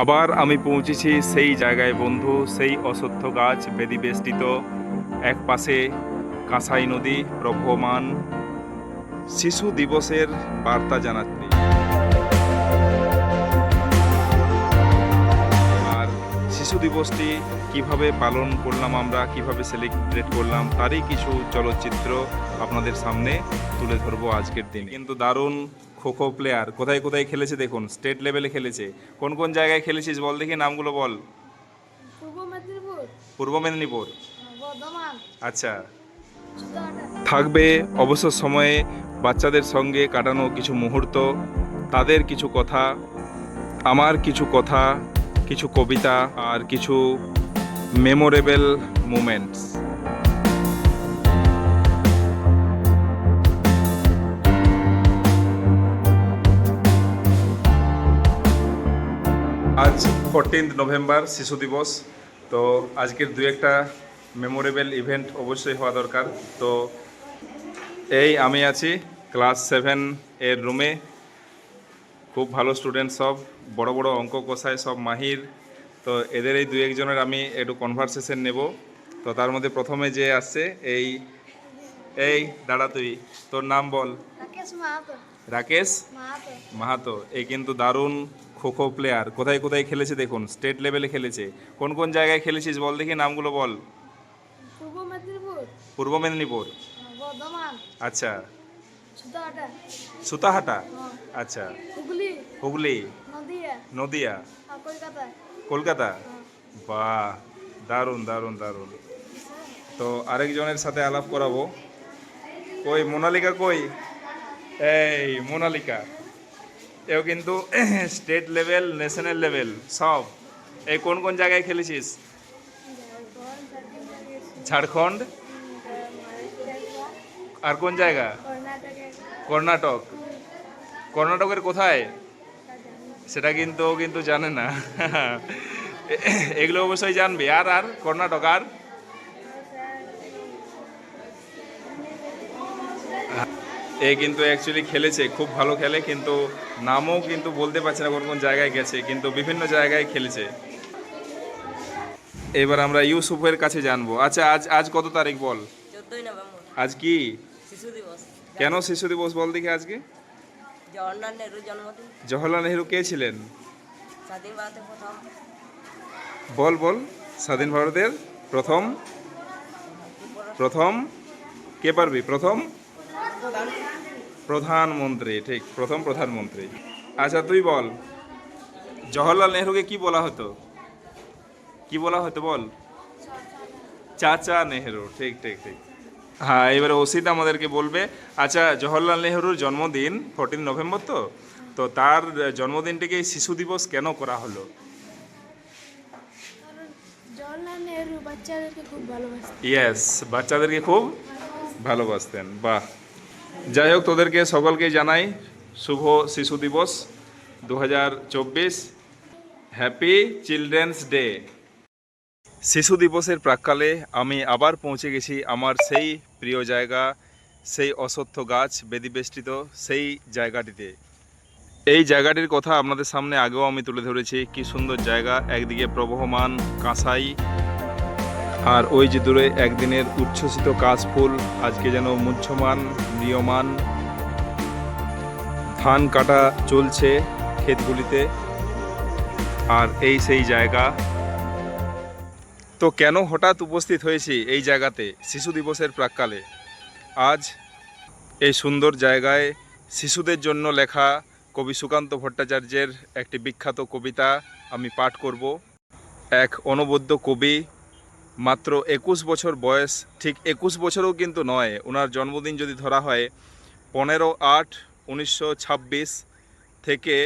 আবার আমি পৌঁছেছি সেই জায়গায়, বন্ধু, সেই অসত্য গাছ বেদি বেষ্টিত এক পাশে কাঁসাই নদী প্রবহমান। শিশু দিবসের বার্তা জানাচ্ছি। আর শিশু দিবসটি কীভাবে পালন করলাম আমরা, কীভাবে সেলিব্রেট করলাম, তারই কিছু চলচ্চিত্র আপনাদের সামনে তুলে ধরবো আজকের দিন। কিন্তু দারুণ খোখো প্লেয়ার কোথায় কোথায় খেলেছে দেখুন স্টেট লেভেলে খেলেছে। কোন কোন জায়গায় খেলেছিস বল দেখি নামগুলো বল। পূর্ব মেদিনীপুর। বর্ধমান। আচ্ছা। থাকবে অবসর সময়ে বাচ্চাদের সঙ্গে কাটানো কিছু মুহূর্ত তাদের কিছু কথা আমার কিছু কথা কিছু কবিতা আর কিছু মেমোরেবল মুমেন্টস ফোরটিন্থ নভেম্বর শিশু দিবস তো আজকের দু একটা মেমোরেবল ইভেন্ট অবশ্যই হওয়া দরকার। তো এই আমি আছি ক্লাস সেভেন এর রুমে খুব ভালো স্টুডেন্ট সব বড় বড় অঙ্ক কষায় সব মাহির। তো এদের এই দু একজনের আমি একটু কনভারসেশন নেব। তো তার মধ্যে প্রথমে যে আসছে এই এই দাঁড়া তুই তোর নাম বল। রাকেশ মাহাতো। রাকেশ মাহাতো। মাহাতো এই কিন্তু দারুণ খোখো প্লেয়ার কোথায় কোথায় খেলেছে দেখুন স্টেট লেভেলে খেলেছে। কোন কোন জায়গায় খেলেছিস বল দেখি নামগুলো বল। পূর্ব মেদিনীপুর। বর্ধমান। আচ্ছা। সুতাহাটা। সুতাহাটা? আচ্ছা। হুগলি। নদিয়া। কলকাতায়। কলকাতা? বাহ! দারুণ দারুণ দারুণ। তো আরেকজনের সাথে আলাপ করাবো। কই মোনালিকা কই? এই মোনালিকা। এও কিন্তু স্টেট লেভেল, ন্যাশনাল লেভেল, সব। এই কোন কোন জায়গায় খেলেছিস? ঝাড়খণ্ড? আর কোন জায়গা? কর্ণাটক। কর্ণাটকের কোথায়? সেটা কিন্তু কিন্তু জানে না। এগুলো অবশ্যই জানবে। আর আর, কর্ণাটক, আর? এ কিন্তু অ্যাকচুয়ালি খেলেছে খুব ভালো খেলে কিন্তু নামও কিন্তু বলতে পারছে না কোন কোন জায়গায় গেছে কিন্তু বিভিন্ন জায়গায় খেলেছে। এবার আমরা ইউসুফের কাছে জানব। আচ্ছা আজ আজ কত তারিখ বল? আজ কি? শিশু দিবস। কেন শিশু দিবস বল দেখি আজকে? জওয়াহরলাল জন্মদিন। নেহরু কে ছিলেন? স্বাধীন ভারতের প্রথম। বল বল স্বাধীন ভারতের প্রথম। প্রথম কে পারবি? প্রথম? প্রধানমন্ত্রী ঠিক প্রথম প্রধানমন্ত্রী। আচ্ছা তুই বল। জওহরলাল নেহরুকে কি বলা হতো? কি বলা হতো বল? চাচা নেহরু ঠিক ঠিক ঠিক। হ্যাঁ এবারে অসিত আমাদেরকে বলবে। আচ্ছা জওহরলাল নেহরুর জন্মদিন ফোরটিন নভেম্বর তো? তো তার জন্মদিনটিকে শিশু দিবস কেন করা হলো? ইয়েস বাচ্চাদেরকে খুব ভালোবাসতেন। বাহ। যাই হোক তোদেরকে সকলকে জানাই শুভ শিশু দিবস দু হাজার চব্বিশ। হ্যাপি চিলড্রেন্স ডে শিশু দিবসের প্রাককালে আমি আবার পৌঁছে গেছি আমার সেই প্রিয় জায়গা, সেই অসত্য গাছ বেদিবেষ্টিত সেই জায়গাটিতে। এই জায়গাটির কথা আপনাদের সামনে আগেও আমি তুলে ধরেছি। কি সুন্দর জায়গা, একদিকে প্রবহমান কাঁসাই আর ওই যে দূরে একদিনের উচ্ছ্বসিত কাশফুল আজকে যেন মুচ্ছমান নিয়মান। ধান কাটা চলছে ক্ষেতগুলিতে, আর এই সেই জায়গা। তো কেন হঠাৎ উপস্থিত হয়েছি এই জায়গাতে, শিশু দিবসের প্রাককালে? আজ এই সুন্দর জায়গায় শিশুদের জন্য লেখা কবি সুকান্ত ভট্টাচার্যের একটি বিখ্যাত কবিতা আমি পাঠ করব। এক অনবদ্য কবি মাত্র একুশ বছর বয়স, ঠিক একুশ বছরও কিন্তু নয়। ওনার জন্মদিন যদি ধরা হয়, পনেরো আট উনিশশো থেকে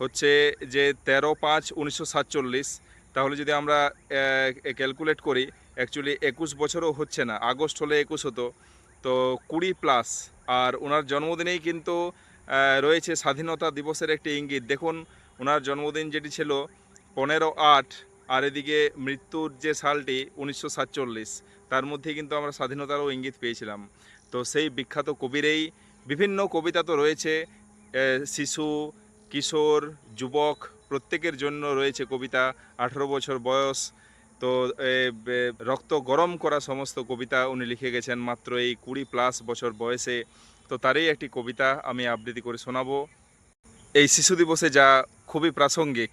হচ্ছে যে তেরো পাঁচ উনিশশো তাহলে যদি আমরা ক্যালকুলেট করি অ্যাকচুয়ালি একুশ বছরও হচ্ছে না, আগস্ট হলে একুশ হতো। তো কুড়ি প্লাস আর ওনার জন্মদিনেই কিন্তু রয়েছে স্বাধীনতা দিবসের একটি ইঙ্গিত। দেখুন ওনার জন্মদিন যেটি ছিল, পনেরো আট আর এদিকে মৃত্যুর যে সালটি উনিশশো সাতচল্লিশ, তার মধ্যে কিন্তু আমরা স্বাধীনতারও ইঙ্গিত পেয়েছিলাম। তো সেই বিখ্যাত কবিরেই বিভিন্ন কবিতা তো রয়েছে শিশু, কিশোর, যুবক, প্রত্যেকের জন্য রয়েছে কবিতা, আঠেরো বছর বয়স। তো রক্ত গরম করা সমস্ত কবিতা উনি লিখে গেছেন মাত্র এই কুড়ি প্লাস বছর বয়সে। তো তারই একটি কবিতা আমি আবৃত্তি করে শোনাবো। এই শিশু দিবসে যা খুবই প্রাসঙ্গিক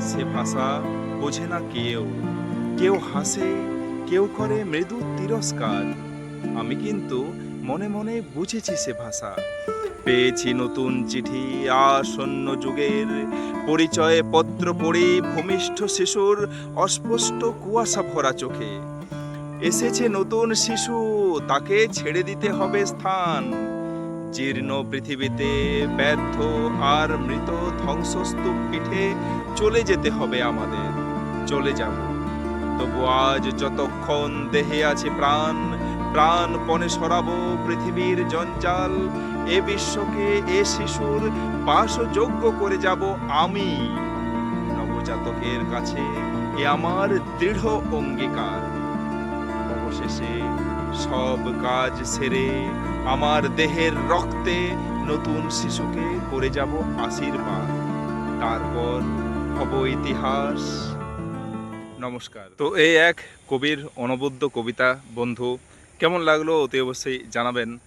সে ভাষা বোঝে না কেউ। কেউ হাসে, কেউ করে মৃদু তিরস্কার। আমি কিন্তু মনে মনে বুঝেছি সে ভাষা। পেয়েছি নতুন চিঠি আসন্ন যুগের। পরিচয়ে পত্র পড়ি ভূমিষ্ঠ শিশুর অস্পষ্ট কুয়াশা ভরা চোখে। এসেছে নতুন শিশু, তাকে ছেড়ে দিতে হবে স্থান। জীর্ণ পৃথিবীতে ব্যর্থ আর মৃত ধ্বংসস্তূপ পিঠে চলে যেতে হবে আমাদের, চলে যাব। তবু আজ যতক্ষণ দেহে আছে প্রাণ প্রাণ পণে সরাবো পৃথিবীর জঞ্জাল, এ বিশ্বকে, এ শিশুর বাসযোগ্য করে যাব আমি। নবজাতকের কাছে এ আমার দৃঢ় অঙ্গীকার। অবশেষে সব কাজ সেরে আমার দেহের রক্তে নতুন শিশুকে করে যাব আশীর্বাদ। তারপর হব ইতিহাস। নমস্কার। তো এই এক কবির অনবদ্য কবিতা, বন্ধু, কেমন লাগল অতি অবশ্যই জানাবেন।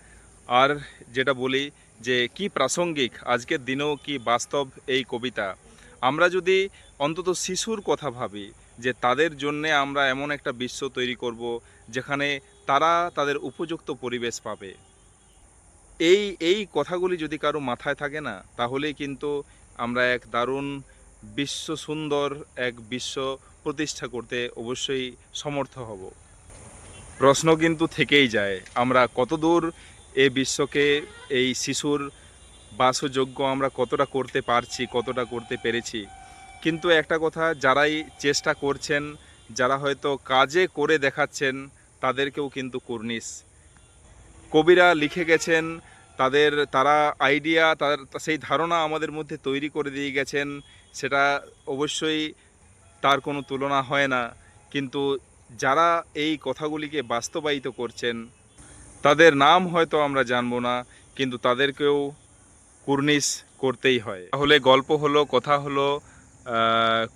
আর যেটা বলি যে, কি প্রাসঙ্গিক, আজকের দিনেও কি বাস্তব এই কবিতা। আমরা যদি অন্তত শিশুর কথা ভাবি যে, তাদের জন্যে আমরা এমন একটা বিশ্ব তৈরি করব, যেখানে তারা তাদের উপযুক্ত পরিবেশ পাবে। এই এই কথাগুলি যদি কারও মাথায় থাকে না, তাহলেই কিন্তু আমরা এক দারুণ বিশ্ব সুন্দর এক বিশ্ব প্রতিষ্ঠা করতে অবশ্যই সমর্থ হব। প্রশ্ন কিন্তু থেকেই যায়, আমরা কতদূর এ বিশ্বকে, এই শিশুর বাসযোগ্য আমরা কতটা করতে পারছি, কতটা করতে পেরেছি। কিন্তু একটা কথা, যারাই চেষ্টা করছেন, যারা হয়তো কাজে করে দেখাচ্ছেন তাদেরকেও কিন্তু কুর্নিশ। কবিরা লিখে গেছেন, তাদের, তারা আইডিয়া তার, সেই ধারণা আমাদের মধ্যে তৈরি করে দিয়ে গেছেন, সেটা অবশ্যই তার কোনো তুলনা হয় না। কিন্তু যারা এই কথাগুলিকে বাস্তবায়িত করছেন, তাদের নাম হয়তো আমরা জানব না, কিন্তু তাদেরকেও কুর্নিশ করতেই হয়। তাহলে গল্প হলো, কথা হলো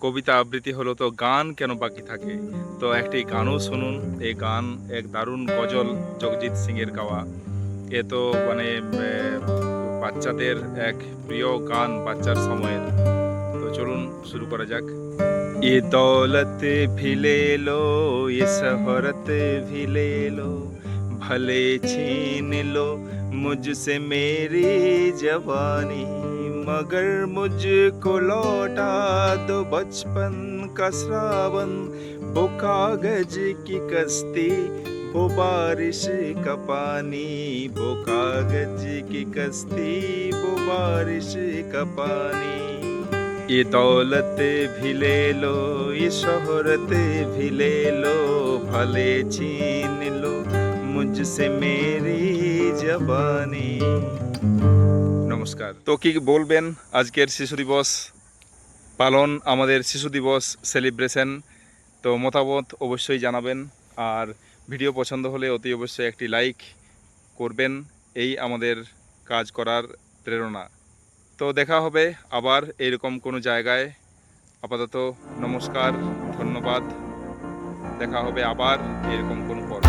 কবিতা আবৃত্তি হলো তো গান কেন বাকি থাকে? তো একটি গানও শুনুন, এই গান এক দারুণ গজল জগজিৎ সিংয়ের গাওয়া। এ তো মানে বাচ্চাদের এক প্রিয় গান বাচ্চার সময়ের। তো চলুন, শুরু করা যাক। এ দৌলত ভিলে লো এ শহরত ভিলে লো ভালে ছিন লো मुझसे मेरी जवानी, मगर मुझको लौटा दो बचपन का श्रावण। वो कागज़ की कश्ती, वो बारिश का पानी। वो कागज़ की कश्ती, वो बारिश का पानी। ये दौलत भी ले लो, ये शोहरत भी ले लो, भले छीन लो मुझसे मेरी জাবানি। নমস্কার। তো কি বলবেন? আজকের শিশু দিবস পালন, আমাদের শিশু দিবস সেলিব্রেশন তো মতামত অবশ্যই জানাবেন। আর ভিডিও পছন্দ হলে অতি অবশ্যই একটি লাইক করবেন। এই আমাদের কাজ করার প্রেরণা। তো দেখা হবে আবার এরকম কোনো জায়গায়। আপাতত নমস্কার, ধন্যবাদ। দেখা হবে আবার এরকম কোনো পর্ব।